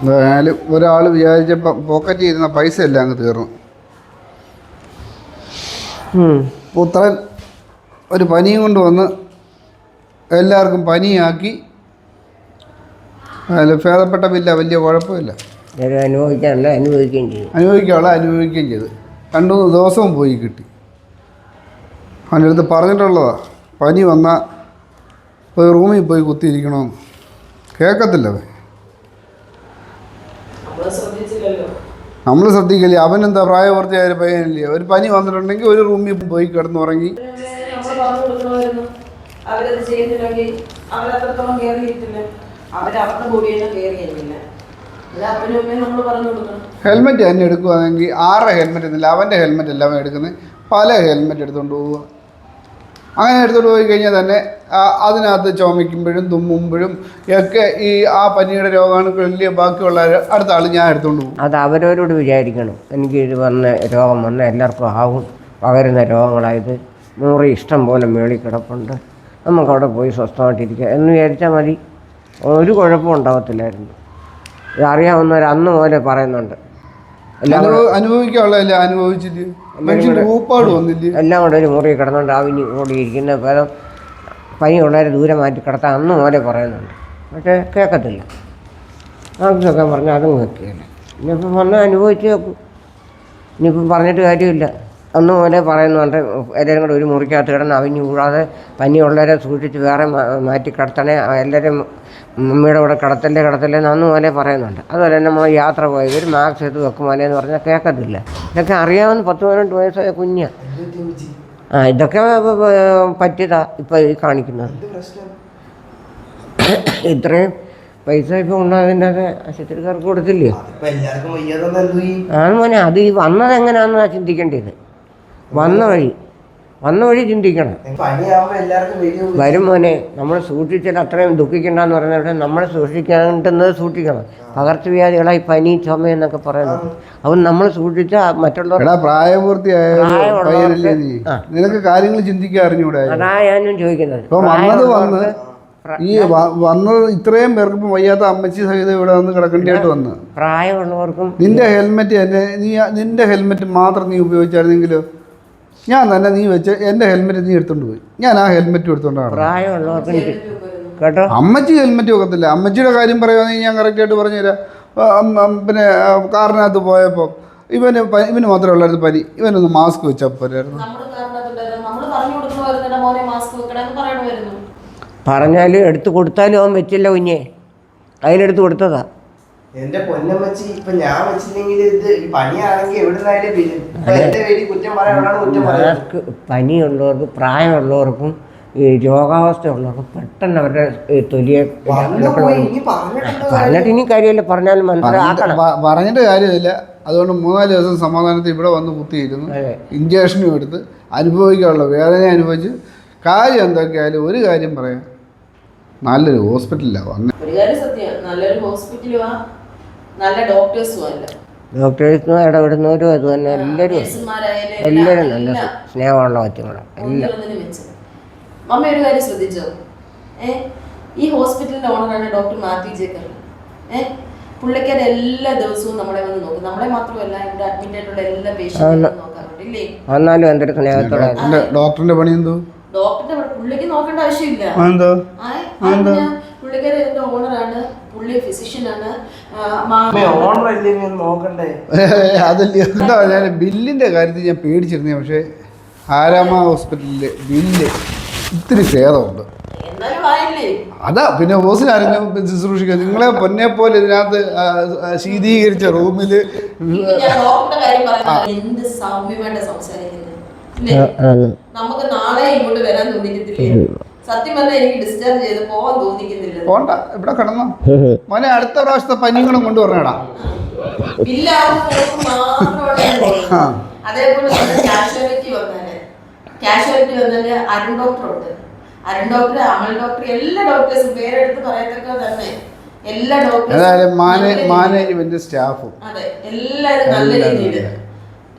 എന്തായാലും ഒരാൾ വിചാരിച്ച പോക്കറ്റ് ഇരുന്ന പൈസ എല്ലാം അങ്ങ് തീർന്നു. പുത്രൻ ഒരു പനിയും കൊണ്ട് വന്ന് എല്ലാവർക്കും പനിയാക്കി. അതിൽ ഭേദപ്പെട്ട വലിയ കുഴപ്പമില്ല. അനുഭവിക്കുകയും അനുഭവിക്കാനുള്ള അനുഭവിക്കുകയും ചെയ്ത്. രണ്ടു മൂന്ന് ദിവസവും പോയി കിട്ടി. അവന്റെ അടുത്ത് പറഞ്ഞിട്ടുള്ളതാ പനി വന്നാൽ ഒരു റൂമിൽ പോയി കുത്തിയിരിക്കണമെന്ന് കേൾക്കത്തില്ല അവൻ നമ്മൾ ശ്രദ്ധിച്ചില്ലല്ലോ നമ്മൾ ശ്രദ്ധിക്കില്ല? എന്താ പ്രായപൂർത്തിയായ ഒരു പയ്യനില്ലേ? ഒരു പനി വന്നിട്ടുണ്ടെങ്കിൽ ഒരു റൂമിൽ പോയി കിടന്നുറങ്ങി. അവരത് ചെയ്യുന്നില്ലെങ്കിൽ അവരത്രത്തോളം അവരവരുടെ ചെയ്യുന്നില്ല ഹെൽമെറ്റ് തന്നെ എടുക്കുകയാണെങ്കിൽ ആറ് ഹെൽമെറ്റ് ഒന്നുമില്ല അവന്റെ ഹെൽമെറ്റ് എല്ലാം എടുക്കുന്നത്. പല ഹെൽമെറ്റ് എടുത്തുകൊണ്ട് പോവുക. അങ്ങനെ എടുത്തുകൊണ്ട് പോയി കഴിഞ്ഞാൽ തന്നെ അതിനകത്ത് ചുമയ്ക്കുമ്പോഴും തുമ്മുമ്പോഴും ഒക്കെ ഈ ആ പനിയുടെ രോഗാണുക്കളിലെ ബാക്കിയുള്ള അടുത്ത ആൾ ഞാൻ എടുത്തുകൊണ്ട് പോകും. അത് അവരവരോട് വിചാരിക്കണം. എനിക്ക് ഇത് വന്ന രോഗം വന്ന എല്ലാവർക്കും ആവും. പകരുന്ന രോഗങ്ങളായത് നൂറ് ഇഷ്ടം പോലെ മേളിൽ കിടപ്പുണ്ട്. നമുക്കവിടെ പോയി സ്വസ്ഥമായിട്ടിരിക്കുക എന്ന് വിചാരിച്ചാൽ മതി. ഒരു കുഴപ്പവും ഉണ്ടാകത്തില്ലായിരുന്നു അറിയാവുന്നവർ അന്ന് പോലെ പറയുന്നുണ്ട്. എല്ലാം കൂടെ അനുഭവിച്ചിട്ട് എല്ലാം ഒരു മുറി കിടന്നുകൊണ്ട് ആവിനി ഓടിയിരിക്കുന്ന പല പനിയുള്ളവരെ ദൂരെ മാറ്റി കിടത്താൻ അന്ന് മോലെ പറയുന്നുണ്ട്. പക്ഷേ കേൾക്കത്തില്ല. ആർക്കൊക്കെ പറഞ്ഞാൽ അതും കേൾക്കുകയില്ല. ഇനിയിപ്പം വന്ന് അനുഭവിച്ച് നോക്കും. ഇനിയിപ്പം പറഞ്ഞിട്ട് കാര്യമില്ല. അന്ന് പോലെ പറയുന്നുണ്ട് എല്ലാവരും കൂടെ ഒരു മുറിക്കകത്ത് കിടന്ന് അവിഞ്ഞു കൂടാതെ പനിയുള്ളവരെ സൂക്ഷിച്ച് വേറെ മാറ്റി കിടത്തണേ. എല്ലാവരും മമ്മിയുടെ കൂടെ കിടത്തല്ലേ കിടത്തല്ലേ എന്ന് അന്ന് പറയുന്നുണ്ട്. അതുപോലെ തന്നെ നമ്മൾ യാത്ര പോയി. ഒരു മാസ്ക് ചെയ്ത് വെക്കുമോനെ എന്ന് പറഞ്ഞാൽ കേൾക്കത്തില്ല. ഇതൊക്കെ അറിയാവുന്ന പത്ത് പതിനെട്ട് വയസ്സായ കുഞ്ഞാ. ആ ഇതൊക്കെ പറ്റിയതാ ഇപ്പം ഈ കാണിക്കുന്നത്. ഇത്രയും പൈസ ഇപ്പം ഉണ്ടായതിന്റെ ആശുപത്രിക്കാർക്ക് കൊടുത്തില്ലേ ആ ആണ് മോനെ അത് ഈ വന്നത് എങ്ങനെയാണെന്നാണ് ചിന്തിക്കേണ്ടത് വന്ന വഴി. വന്ന വഴി ചിന്തിക്കണം. വരും മോനെ നമ്മൾ സൂക്ഷിച്ചാൽ അത്രയും ദുഃഖിക്കണ്ടെന്ന് പറയുന്നത് നമ്മൾ സൂക്ഷിക്കേണ്ടുന്നത് സൂക്ഷിക്കണം. പകർച്ചവ്യാധികളായി പനി ചുമ എന്നൊക്കെ പറയുന്നത്. അപ്പം നമ്മൾ സൂക്ഷിച്ചാൽ മറ്റുള്ളവർ പ്രായപൂർത്തിയായ. നിനക്ക് കാര്യങ്ങൾ ചിന്തിക്കാൻ അറിഞ്ഞൂടെ അതാ ഞാനും ചോദിക്കുന്നത്. ഇപ്പൊ വന്നത് വന്ന് ഈ വന്നത് ഇത്രയും പേർക്ക് ഇപ്പം വയ്യാത്ത അമ്മച്ചി സഹിതം ഇവിടെ വന്ന് കിടക്കേണ്ടിയായിട്ട് വന്ന്. പ്രായമുള്ളവർക്കും നിന്റെ ഹെൽമെറ്റ് തന്നെ നീ നിന്റെ ഹെൽമെറ്റ് മാത്രം നീ ഉപയോഗിച്ചായിരുന്നെങ്കിലോ? ഞാൻ തന്നെ നീ വെച്ച് എന്റെ ഹെൽമെറ്റ് നീ എടുത്തോണ്ട് പോയി. ഞാൻ ആ ഹെൽമെറ്റ് എടുത്തോണ്ടാണ് പ്രായമുള്ളവർക്കും കേട്ടോ? അമ്മച്ചി ഹെൽമെറ്റ് വെക്കത്തില്ല. അമ്മച്ചിയുടെ കാര്യം പറയുവാണെങ്കിൽ ഞാൻ കറക്റ്റായിട്ട് പറഞ്ഞുതരാം പിന്നെ കാറിനകത്ത് പോയപ്പോൾ ഇവന് ഇവന് മാത്രമേ ഉള്ളായിരുന്നു പനി. ഇവനൊന്ന് മാസ്ക് വെച്ചാൽ പോരായിരുന്നു. നമ്മുടെ കാരണത്തുണ്ടായിരുന്നു നമ്മൾ പറഞ്ഞു കൊടുക്കണമായിരുന്നു മോനെ മാസ്ക് വെക്കണമെന്ന് പറയണമായിരുന്നു. പറഞ്ഞാലും എടുത്തു കൊടുത്താലും അവൻ വെച്ചില്ല കുഞ്ഞേ. അതിനെടുത്ത് കൊടുത്തതാ. എന്റെ പൊന്നമ്മച്ചി ഇപ്പൊ ഞാൻ വെച്ചില്ലെങ്കിൽ ഇത് ഈ പനിയാണെങ്കിൽ എവിടുന്നായാലും വരും ഇപ്പൊ എന്റെ പേര് കുറ്റം പറയാനാണ് കുറ്റം പറയാം മാസ്ക് പനിയുള്ളവർക്ക് പ്രായമുള്ളവർക്കും ഈ രോഗാവസ്ഥ ഉള്ളവർക്കും പെട്ടെന്ന് അവരുടെ തൊലിയെ പറഞ്ഞിട്ട് ഇനി കാര്യമല്ല. പറഞ്ഞാലും മനസ്സിലാക്കണം പറഞ്ഞിട്ട് കാര്യമില്ല. അതുകൊണ്ട് മൂന്നാൽ ദിവസം സമാധാനത്തിൽ ഇവിടെ വന്ന് കുത്തിയിരുന്നു. ഇഞ്ചക്ഷനും എടുത്ത് അനുഭവിക്കാനുള്ള വേദന അനുഭവിച്ച് കാര്യം എന്തൊക്കെയായാലും ഒരു കാര്യം പറയാം. നല്ലൊരു ഹോസ്പിറ്റലിലാണ് വന്നത് ഒരു കാര്യം സത്യം. നല്ലൊരു ഹോസ്പിറ്റലുമാ നല്ല ഡോക്ടേഴ്സും അല്ല. ഡോക്ടേഴ്സിനും ഇടപെടുന്നവരും അത് തന്നെ. എല്ലാവരും എല്ലാവരും നല്ല സ്നേഹമുള്ള കൊച്ചുങ്ങളാണ് എല്ലാം. മമ്മ ഒരു കാര്യം ശ്രദ്ധിച്ചോ? ഏ? ഈ ഹോസ്പിറ്റലിന്റെ ഓണറാണ് ഡോക്ടർ മാത്യു ജേക്കർ ഏ? പുള്ളിക്കാരൻ എല്ലാ ദിവസവും നമ്മളെ വന്ന് നോക്കും. നമ്മളെ മാത്രമല്ല ഇവിടെ അഡ്മിറ്റ് ആയിട്ടുള്ള എല്ലാ പേഷ്യന്റും നോക്കാറുണ്ട് ഇല്ലേ? വന്നാലും എന്തൊരു സ്നേഹത്തോടെ ഡോക്ടറിന്റെ ഡോക്ടറിന്റെ പണി എന്തോ? ഡോക്ടറിന്റെ പുള്ളിക്ക് നോക്കേണ്ട ആവശ്യമില്ല. ആ, എന്റെ ഓണറാണ് പുള്ളി ഫിസിഷ്യനാണ് അതല്ലേ. എന്താ ഞാൻ ബില്ലിന്റെ കാര്യത്തിൽ ഞാൻ പേടിച്ചിരുന്നേ പക്ഷേ ആരാമ ഹോസ്പിറ്റലിലെ ബില്ല് ഇത്തിരി ഭേദമുണ്ട്. അതാ പിന്നെ ഹോസിലാരെങ്കിലും ശുശ്രൂഷിക്കുക നിങ്ങളെ പൊന്നെ പോലെ ഇതിനകത്ത് ശീതീകരിച്ച റൂമിൽ എന്ത് സൗമ്യമായിട്ട് സംസാരിക്കുന്നത്. നമുക്ക് നാളെ ഇങ്ങോട്ട് വരാൻ തോന്നിക്കത്തില്ലേ? സത്യം പറഞ്ഞാൽ എനിക്ക് ഡിസ്ചാർജ് ചെയ്ത് പോവാൻ തോന്നിക്കുന്നില്ല. പോണ്ട ഇവിടെ കിടന്നോ. മോനെ അടുത്ത പ്രാവശ്യത്തെ കൊണ്ടുവരണേടാ മാത്രമുള്ള ആ. അതേപോലെ തന്നെ കാഷ്വാലിറ്റി വന്നാൽ. കാഷ്വാലിറ്റി വന്നാൽ അരുൺ ഡോക്ടർ ഉണ്ട്. അരുൺ ഡോക്ടർ അമൽ ഡോക്ടർ എല്ലാ ഡോക്ടേഴ്സും പേരെടുത്ത് പറയത്തക്ക തന്നെ. എല്ലാ ഡോക്ടേഴ്സും മാനേജ്മെന്റ് സ്റ്റാഫും. അതെ എല്ലാവരും നല്ല രീതിയിൽ.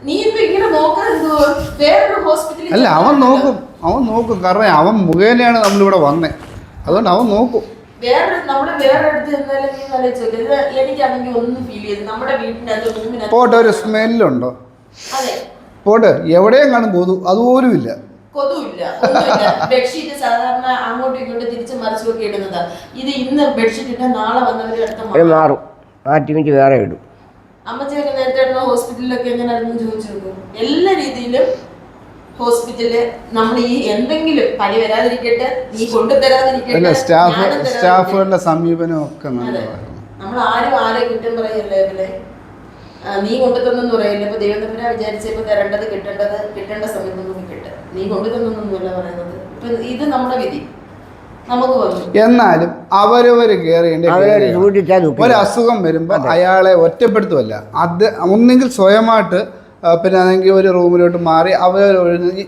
നീ ഇപ്പൊ ഇങ്ങനെ നോക്കാൻ എന്തോ വേറൊരു ഹോസ്പിറ്റലിൽ അല്ല അവൻ നോക്കും. അവൻ നോക്കും. കാരണം അവൻ മുഖേനയാണ് നമ്മളിവിടെ വന്നേ. അതുകൊണ്ട് അവൻ നോക്കും. വേറെ നമ്മുടെ വേറെ അടുത്ത് നീ നല്ല ഇത് എനിക്കാണെങ്കിൽ ഒന്നും ഫീൽ ചെയ്ത് നമ്മുടെ റൂമിനകത്ത് പോട്ടെ ഒരു സ്മെല്ലുണ്ടോ? അതെ. പോട്ടെ എവിടെയും കാണും കൊതു. അതുപോലും ഇല്ല കൊതുവില്ല ബെഡ്ഷീറ്റ് സാധാരണ അങ്ങോട്ടും ഇങ്ങോട്ടും തിരിച്ച് മറിച്ചൊക്കെ ഇടുന്നതാ. ഇത് ഇന്ന് ബെഡ്ഷീറ്റ് ഇട്ടാൽ നാളെ വന്നവര് അടുത്ത മാറും. മാറ്റി വേറെ ഇടും. നേരത്തെ ഹോസ്പിറ്റലിലൊക്കെ എങ്ങനെ ചോദിച്ചു എല്ലാ രീതിയിലും ഹോസ്പിറ്റലിൽ നമ്മൾ ഈ എന്തെങ്കിലും പനി വരാതിരിക്കട്ടെ നീ കൊണ്ടുതരാതിരിക്കട്ടെ സ്റ്റാഫ്. സ്റ്റാഫുകളുടെ സമീപനം ഒക്കെ നമ്മൾ ആരും ആരെ കുറ്റം പറയല്ലേ ഇവലെ നീ കൊണ്ടുതന്നെന്ന് പറയില്ല? ഇപ്പൊ ദൈവം തമ്പുരാൻ വിചാരിച്ചപ്പോ തരേണ്ടത് കിട്ടേണ്ടത് കിട്ടേണ്ട സമയത്തൊന്നും കിട്ടട്ടെ. നീ കൊണ്ടുതന്നൊന്നുമല്ല പറയുന്നത്. ഇപ്പൊ ഇത് നമ്മുടെ വിധി. നമുക്ക് എന്നാലും അവരവർ കയറിയുണ്ട് ഒരസുഖം വരുമ്പോ ഒരു. അസുഖം വരുമ്പോൾ അയാളെ ഒറ്റപ്പെടുത്തുമല്ല അത് ഒന്നെങ്കിൽ സ്വയമായിട്ട് പിന്നെ അതെങ്കിൽ ഒരു റൂമിലോട്ട് മാറി അവർ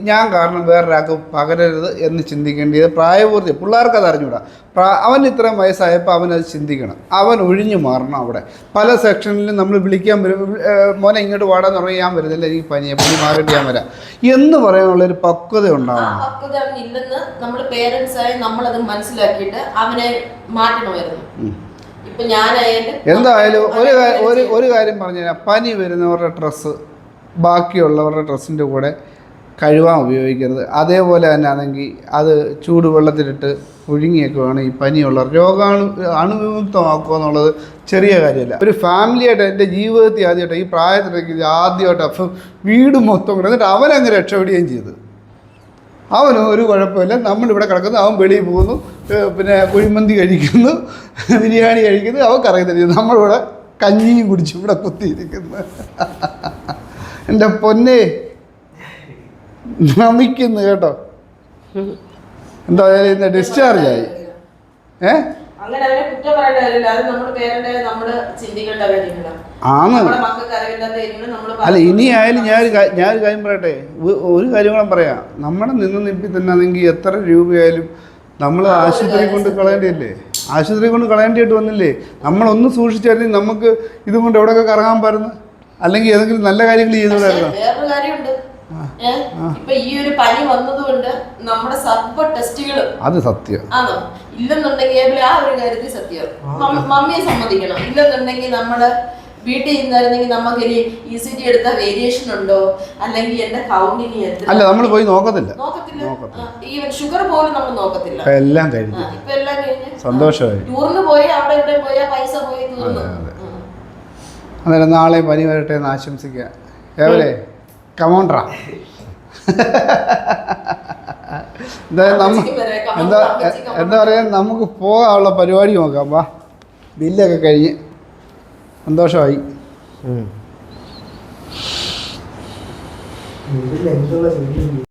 ഞാൻ കാരണം വേറൊരാൾക്ക് പകരരുത് എന്ന് ചിന്തിക്കേണ്ടത് പ്രായപൂർത്തി പിള്ളേർക്ക് അത് അറിഞ്ഞൂടാ പ്രാ അവൻ ഇത്രയും വയസ്സായപ്പോൾ അവനത് ചിന്തിക്കണം. അവൻ ഒഴിഞ്ഞു മാറണം അവിടെ. പല സെക്ഷനിലും നമ്മൾ വിളിക്കാൻ വരും. മോനെ ഇങ്ങോട്ട് വാടാന്ന് പറഞ്ഞാൽ ഞാൻ വരുന്നില്ല എനിക്ക് പനിയെ. പനി മാറിയിട്ട് ഞാൻ വരാം. എന്ന് പറയാനുള്ളൊരു പക്വത ഉണ്ടാവണം. പക്വത ഇല്ലെന്ന് നമ്മൾ പേരൻസായി നമ്മളത് മനസ്സിലാക്കിയിട്ട് അവനെ മാറ്റണമായിരുന്നു. എന്തായാലും ഒരു ഒരു ഒരു കാര്യം പറഞ്ഞു തരാം പനി വരുന്നവരുടെ ഡ്രസ്സ് ബാക്കിയുള്ളവരുടെ ഡ്രസ്സിന്റെ കൂടെ കഴുകാൻ ഉപയോഗിക്കരുത്. അതേപോലെ തന്നെ ആണെങ്കിൽ അത് ചൂടുവെള്ളത്തിലിട്ട് പുഴുങ്ങിയൊക്കെ വേണം ഈ പനിയുള്ളവർ രോഗാണു അണുവിമുക്തമാക്കുക എന്നുള്ളത് ചെറിയ കാര്യമല്ല. ഒരു ഫാമിലിയായിട്ട് എന്റെ ജീവിതത്തിൽ ആദ്യമായിട്ട് ഈ പ്രായത്തിലേക്ക് ആദ്യമായിട്ട് അപ്പം വീട് മൊത്തം കൂടെ എന്നിട്ട് അവനങ്ങ് രക്ഷപ്പെടുകയും ചെയ്തു. അവന് ഒരു കുഴപ്പമില്ല. നമ്മളിവിടെ കിടക്കുന്നു അവൻ വെളിയിൽ പോകുന്നു പിന്നെ കുഴിമന്തി കഴിക്കുന്നു ബിരിയാണി കഴിക്കുന്നു അവൻ കറങ്ങുന്നില്ല നമ്മളിവിടെ കഞ്ഞിയും കുടിച്ച് ഇവിടെ കുത്തിയിരിക്കുന്നു. എന്റെ പൊന്നെ. നമിക്കുന്നു കേട്ടോ. എന്തായാലും ഇന്ന് ഡിസ്ചാർജ് ആയി? ഏ? അങ്ങനെ കുറ്റം പറയേണ്ട കാര്യമില്ല. അത് നമ്മുടെ നമ്മൾ ചിന്തിക്കേണ്ട നമ്മൾ അല്ല ഇനി ആയാലും ഞാനൊരു ഞാൻ ഒരു കാര്യം പറയട്ടെ. ഒരു കാര്യം കൂടെ പറയാം. നമ്മുടെ നിന്ന് നിപ്പി തന്നെ ആണെങ്കിൽ എത്ര രൂപയായാലും നമ്മൾ ആശുപത്രി കൊണ്ട് കളയേണ്ടിയല്ലേ? ആശുപത്രി കൊണ്ട് കളയേണ്ടിയിട്ട് വന്നില്ലേ? നമ്മളൊന്ന് സൂക്ഷിച്ചായിരുന്നെങ്കിൽ നമുക്ക് ഇതും കൊണ്ട് എവിടെയൊക്കെ കറങ്ങാൻ പറ്റുന്നു അല്ലെങ്കിൽ ഏതെങ്കിലും നല്ല കാര്യങ്ങൾ ചെയ്തുകൂടായിരുന്നോ? വേറൊരു കാര്യമുണ്ട്. ഇപ്പൊ ഈ ഒരു പനി വന്നതുകൊണ്ട് നമ്മുടെ സർവ ടെസ്റ്റുകളും അത് സത്യം. ആണോ? ഇല്ലെന്നുണ്ടെങ്കിൽ ആ ഒരു കാര്യത്തിൽ സത്യം. മമ്മിയെ സമ്മതിക്കണം. ഇല്ലെന്നുണ്ടെങ്കിൽ നമ്മൾ വീട്ടിൽ ഇന്നായിരുന്നെങ്കിൽ നമുക്ക് ഇനി ഇ സി ജി എടുത്ത വേരിയേഷൻ ഉണ്ടോ? അല്ലെങ്കിൽ എന്റെ കൗണ്ടിന് എത്ര? അല്ല നമ്മൾ പോയി നോക്കത്തില്ല. നോക്കത്തില്ല. ഈവൻ ഷുഗർ പോലും നമ്മൾ നോക്കത്തില്ല. ഇപ്പം എല്ലാം കഴിഞ്ഞു. ഇപ്പൊ എല്ലാം കഴിഞ്ഞു. സന്തോഷമായി. ടൂറിന് പോയി അവിടെ ഇവിടെ പോയാൽ പൈസ പോയി തീർന്നു. അന്നേരം നാളെ പനി വരട്ടെ എന്ന് ആശംസിക്കുക. ഏവരെ കമോണ്ടറാ എന്തായാലും നമ്മ എന്താ. എന്താ പറയുക നമുക്ക് പോകാനുള്ള പരിപാടി നോക്കാം വാ. ബില്ലൊക്കെ കഴിഞ്ഞ് സന്തോഷമായി. ഉം.